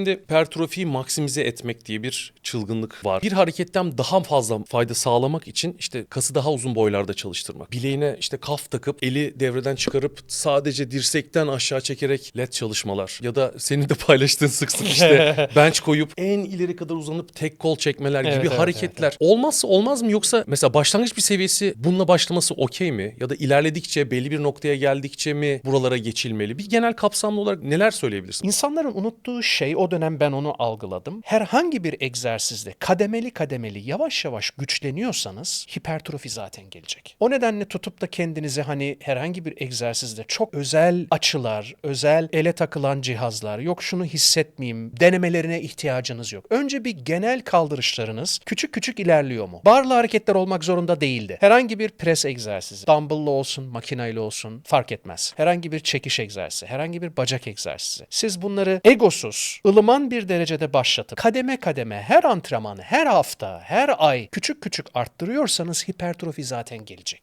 Şimdi hipertrofiyi maksimize etmek diye bir çılgınlık var. Bir hareketten daha fazla fayda sağlamak için işte kası daha uzun boylarda çalıştırmak. Bileğine işte kaf takıp eli devreden çıkarıp sadece dirsekten aşağı çekerek led çalışmalar. Ya da senin de paylaştığın sık sık işte bench koyup en ileri kadar uzanıp tek kol çekmeler Evet, gibi evet, hareketler. Olmazsa olmaz mı yoksa mesela başlangıç bir seviyesi bununla başlaması okey mi? Ya da ilerledikçe belli bir noktaya geldikçe mi buralara geçilmeli? Bir genel kapsamlı olarak neler söyleyebilirsin? İnsanların unuttuğu şey o dönem ben onu algıladım. Herhangi bir egzersizde kademeli kademeli yavaş yavaş güçleniyorsanız hipertrofi zaten gelecek. O nedenle tutup da kendinize hani herhangi bir egzersizde çok özel açılar, özel ele takılan cihazlar, yok şunu hissetmeyeyim denemelerine ihtiyacınız yok. Önce bir genel kaldırışlarınız küçük küçük ilerliyor mu? Barlı hareketler olmak zorunda değildi. Herhangi bir pres egzersizi, dumbbell'lı olsun, makineyle olsun fark etmez. Herhangi bir çekiş egzersizi, herhangi bir bacak egzersizi. Siz bunları egosuz, ılıman bir derecede başlatıp kademe kademe her antrenman, her hafta, her ay küçük küçük arttırıyorsanız hipertrofi zaten gelecek.